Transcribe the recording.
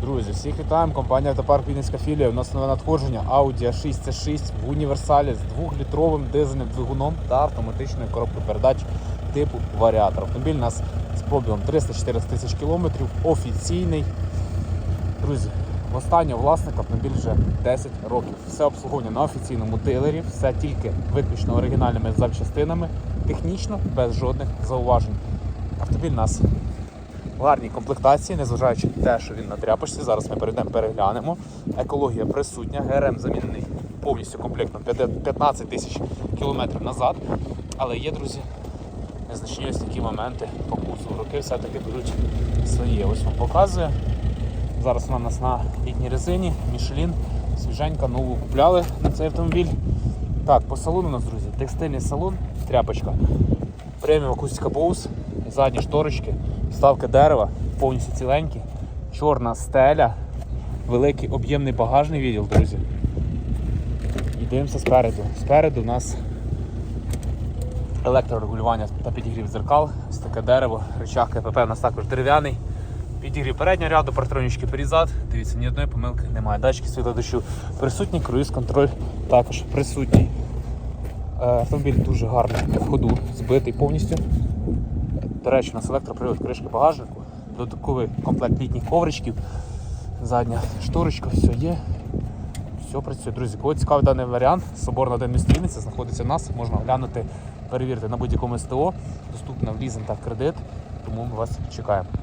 Друзі, всіх вітаємо. Компанія Автопарк Вінницька філія. У нас нове надходження Audi A6 C6 в універсалі з 2-літровим дизельним двигуном та автоматичною коробкою передач типу варіатор. Автомобіль у нас з пробігом 300-400 тисяч кілометрів, офіційний. Друзі, в останнього власника автомобіль вже 10 років. Все обслуговування на офіційному дилері, все тільки виключно оригінальними запчастинами, технічно без жодних зауважень. Автомобіль у нас гарній комплектації, незважаючи на те, що він на тряпочці. Зараз ми перейдемо, переглянемо. Екологія присутня, ГРМ замінений повністю комплектно 15 тисяч кілометрів назад. Але є, друзі, незначні ось такі моменти по курсу. Роки все-таки беруть своє. Ось вам показує. Зараз вона у нас на літній резині, Мішелін, свіженька, нову купляли на цей автомобіль. Так, по салону у нас, друзі, текстильний салон, тряпочка, преміум акустика Bose, задні шторочки, вставки дерева, повністю ціленькі, чорна стеля, великий об'ємний багажний відділ, друзі. І дивимося спереду. Спереду у нас електрорегулювання та підігрів дзеркал, ось таке дерево, рычаг КПП у нас також дерев'яний. Підігрів переднього ряду, партронічки перезад. Дивіться, ні одної помилки немає. Датчики світлодощу присутні, круїз контроль також присутній. Е, Автомобіль дуже гарний в ходу, збитий повністю. До речі, у нас електропривод кришки багажнику, додатковий комплект літніх ковричків, задня шторочка, все є. Все працює. Друзі, кого цікавий даний варіант, Соборна 1 місто Вінниця знаходиться в нас, можна оглянути, перевірити на будь-якому СТО, доступна в лізинг та в кредит, тому ми вас чекаємо.